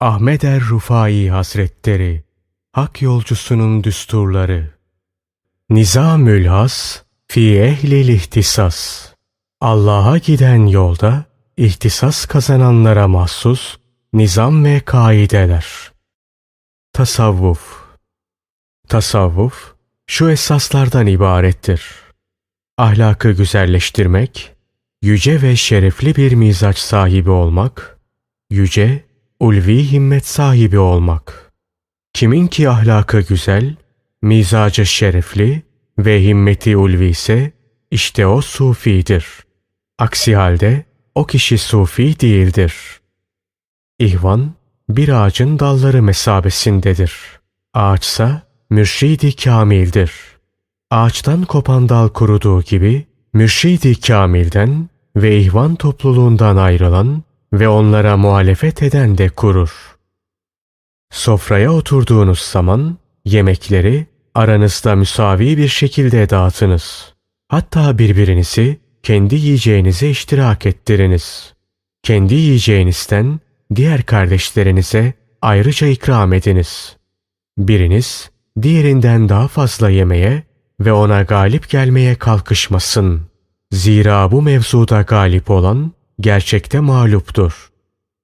Ahmet er Rufai Hazretleri Hak yolcusunun düsturları Nizamül Has fi ehlil ihtisas Allah'a giden yolda ihtisas kazananlara mahsus nizam ve kaideler. Tasavvuf Tasavvuf şu esaslardan ibarettir. Ahlakı güzelleştirmek, yüce ve şerefli bir mizaç sahibi olmak, yüce, ulvi himmet sahibi olmak. Kimin ki ahlakı güzel, mizacı şerefli ve himmeti ulvi ise işte o sufidir. Aksi halde o kişi sufi değildir. İhvan bir ağacın dalları mesabesindedir. Ağaçsa mürşidi kamildir. Ağaçtan kopan dal kuruduğu gibi mürşidi kamilden ve ihvan topluluğundan ayrılan ve onlara muhalefet eden de kurur. Sofraya oturduğunuz zaman yemekleri aranızda müsavi bir şekilde dağıtınız. Hatta birbirinizi kendi yiyeceğinize iştirak ettiriniz. Kendi yiyeceğinizden diğer kardeşlerinize ayrıca ikram ediniz. Biriniz diğerinden daha fazla yemeye ve ona galip gelmeye kalkışmasın. Zira bu mevzuda galip olan gerçekte mağluptur.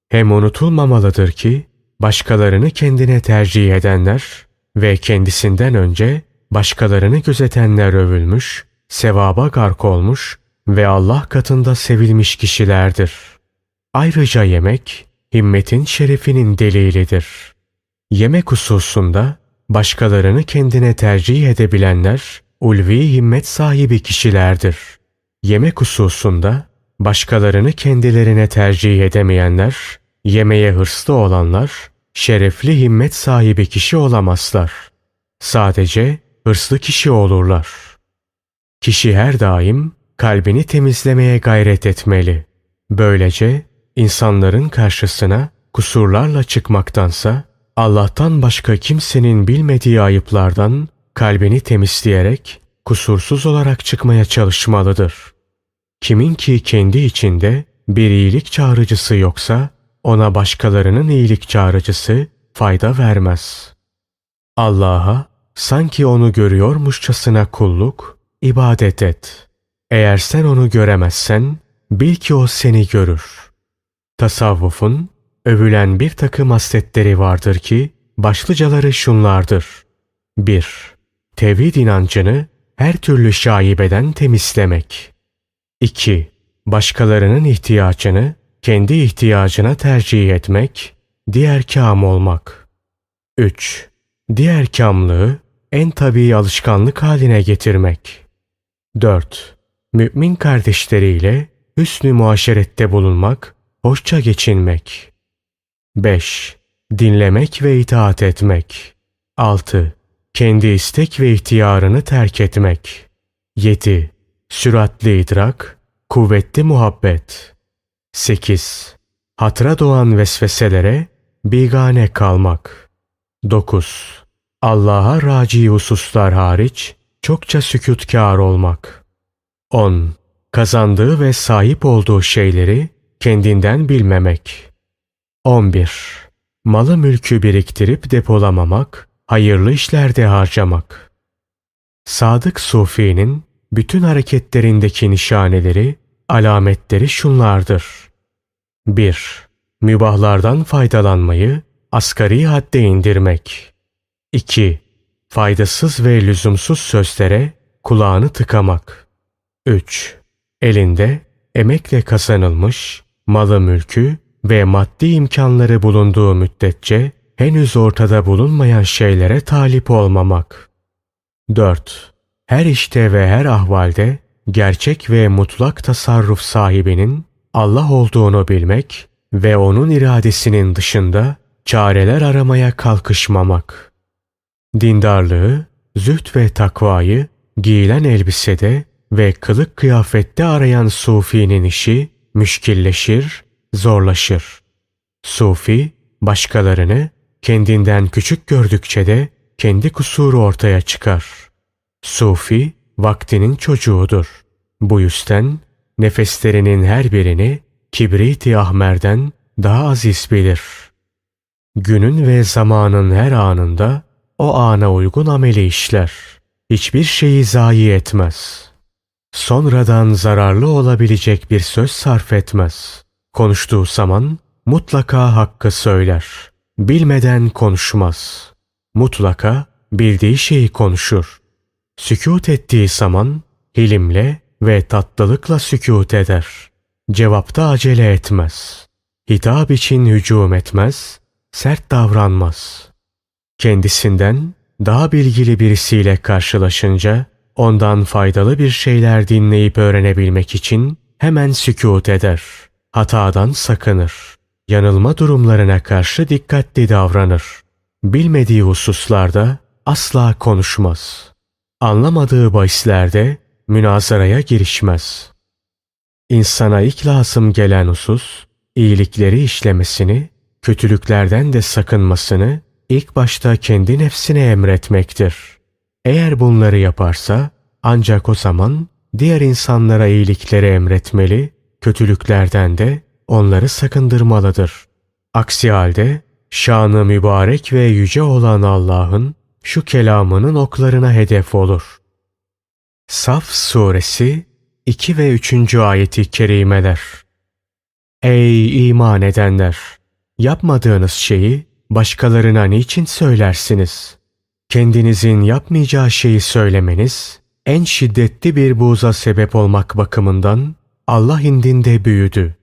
Hem unutulmamalıdır ki başkalarını kendine tercih edenler ve kendisinden önce başkalarını gözetenler övülmüş, sevaba gark olmuş ve Allah katında sevilmiş kişilerdir. Ayrıca yemek, himmetin şerefinin delilidir. Yemek hususunda başkalarını kendine tercih edebilenler, ulvi himmet sahibi kişilerdir. Yemek hususunda başkalarını kendilerine tercih edemeyenler, yemeye hırslı olanlar, şerefli himmet sahibi kişi olamazlar. Sadece hırslı kişi olurlar. Kişi her daim kalbini temizlemeye gayret etmeli. Böylece insanların karşısına kusurlarla çıkmaktansa Allah'tan başka kimsenin bilmediği ayıplardan kalbini temizleyerek kusursuz olarak çıkmaya çalışmalıdır. Kimin ki kendi içinde bir iyilik çağrıcısı yoksa ona başkalarının iyilik çağrıcısı fayda vermez. Allah'a sanki onu görüyormuşçasına kulluk, ibadet et. Eğer sen onu göremezsen bil ki o seni görür. Tasavvufun övülen bir takım hasletleri vardır ki başlıcaları şunlardır. 1. Tevhid inancını her türlü şaibeden temizlemek. 2. Başkalarının ihtiyacını kendi ihtiyacına tercih etmek, diğer kam olmak. 3. Diğer kamlığı en tabii alışkanlık haline getirmek. 4. Mümin kardeşleriyle hüsnü muaşerette bulunmak, hoşça geçinmek. 5. Dinlemek ve itaat etmek. 6. Kendi istek ve ihtiyarını terk etmek. 7. Süratli idrak, kuvvetli muhabbet. 8. Hatıra doğan vesveselere bigane kalmak. 9. Allah'a raci hususlar hariç çokça sükutkar olmak. 10. Kazandığı ve sahip olduğu şeyleri kendinden bilmemek. 11. Malı mülkü biriktirip depolamamak, hayırlı işlerde harcamak. Sadık Sufi'nin bütün hareketlerindeki nişaneleri, alametleri şunlardır. 1. Mübahlardan faydalanmayı asgari hadde indirmek. 2. Faydasız ve lüzumsuz sözlere kulağını tıkamak. 3. Elinde emekle kazanılmış malı mülkü ve maddi imkanları bulunduğu müddetçe henüz ortada bulunmayan şeylere talip olmamak. 4. Her işte ve her ahvalde gerçek ve mutlak tasarruf sahibinin Allah olduğunu bilmek ve onun iradesinin dışında çareler aramaya kalkışmamak. Dindarlığı, züht ve takvayı giyilen elbisede ve kılık kıyafette arayan sufinin işi müşkilleşir, zorlaşır. Sufi, başkalarını kendinden küçük gördükçe de kendi kusuru ortaya çıkar. Sufi, vaktinin çocuğudur. Bu yüzden nefeslerinin her birini kibrit-i ahmerden daha aziz bilir. Günün ve zamanın her anında o ana uygun ameli işler. Hiçbir şeyi zayi etmez. Sonradan zararlı olabilecek bir söz sarf etmez. Konuştuğu zaman mutlaka hakkı söyler. Bilmeden konuşmaz. Mutlaka bildiği şeyi konuşur. Sükût ettiği zaman hilimle ve tatlılıkla sükût eder. Cevapta acele etmez. Hitap için hücum etmez, sert davranmaz. Kendisinden daha bilgili birisiyle karşılaşınca ondan faydalı bir şeyler dinleyip öğrenebilmek için hemen sükût eder. Hatadan sakınır. Yanılma durumlarına karşı dikkatli davranır. Bilmediği hususlarda asla konuşmaz. Anlamadığı bahislerde münazaraya girişmez. İnsana ilk lazım gelen husus, iyilikleri işlemesini, kötülüklerden de sakınmasını ilk başta kendi nefsine emretmektir. Eğer bunları yaparsa ancak o zaman diğer insanlara iyilikleri emretmeli, kötülüklerden de onları sakındırmalıdır. Aksi halde şanı mübarek ve yüce olan Allah'ın şu kelamının oklarına hedef olur. Saf suresi 2 ve 3. ayeti kerimeler. Ey iman edenler! Yapmadığınız şeyi başkalarına niçin söylersiniz? Kendinizin yapmayacağı şeyi söylemeniz en şiddetli bir buğza sebep olmak bakımından Allah indinde büyüdü.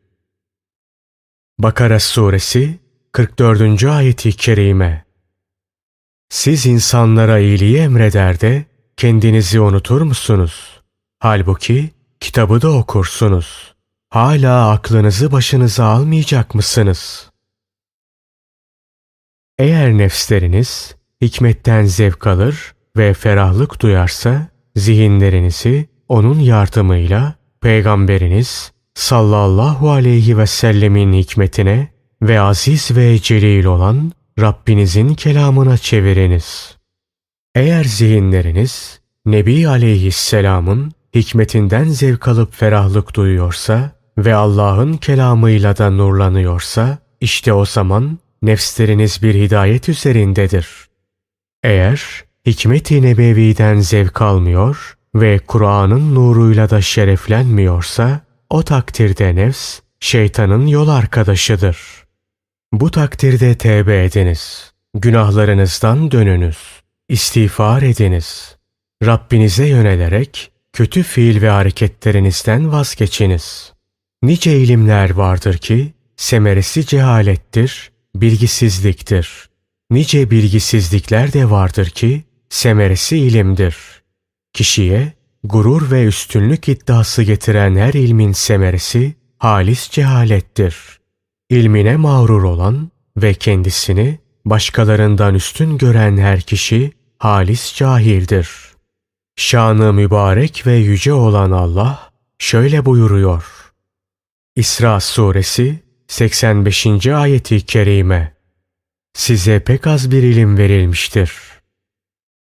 Bakara suresi 44. ayeti kerime. Siz insanlara iyiliği emreder de kendinizi unutur musunuz? Halbuki kitabı da okursunuz. Hala aklınızı başınıza almayacak mısınız? Eğer nefsleriniz hikmetten zevk alır ve ferahlık duyarsa zihinlerinizi onun yardımıyla peygamberiniz sallallahu aleyhi ve sellemin hikmetine ve aziz ve celil olan Rabbinizin kelamına çeviriniz. Eğer zihinleriniz Nebi aleyhisselamın hikmetinden zevk alıp ferahlık duyuyorsa ve Allah'ın kelamıyla da nurlanıyorsa işte o zaman nefsleriniz bir hidayet üzerindedir. Eğer hikmet-i nebeviden zevk almıyor ve Kur'an'ın nuruyla da şereflenmiyorsa o takdirde nefs şeytanın yol arkadaşıdır. Bu takdirde tevbe ediniz. Günahlarınızdan dönünüz. istiğfar ediniz. Rabbinize yönelerek kötü fiil ve hareketlerinizden vazgeçiniz. Nice ilimler vardır ki semeresi cehalettir, bilgisizliktir. Nice bilgisizlikler de vardır ki semeresi ilimdir. Kişiye gurur ve üstünlük iddiası getiren her ilmin semeresi halis cehalettir. İlmine mağrur olan ve kendisini başkalarından üstün gören her kişi halis cahildir. Şanı mübarek ve yüce olan Allah şöyle buyuruyor. İsra suresi 85. ayeti kerime Size pek az bir ilim verilmiştir.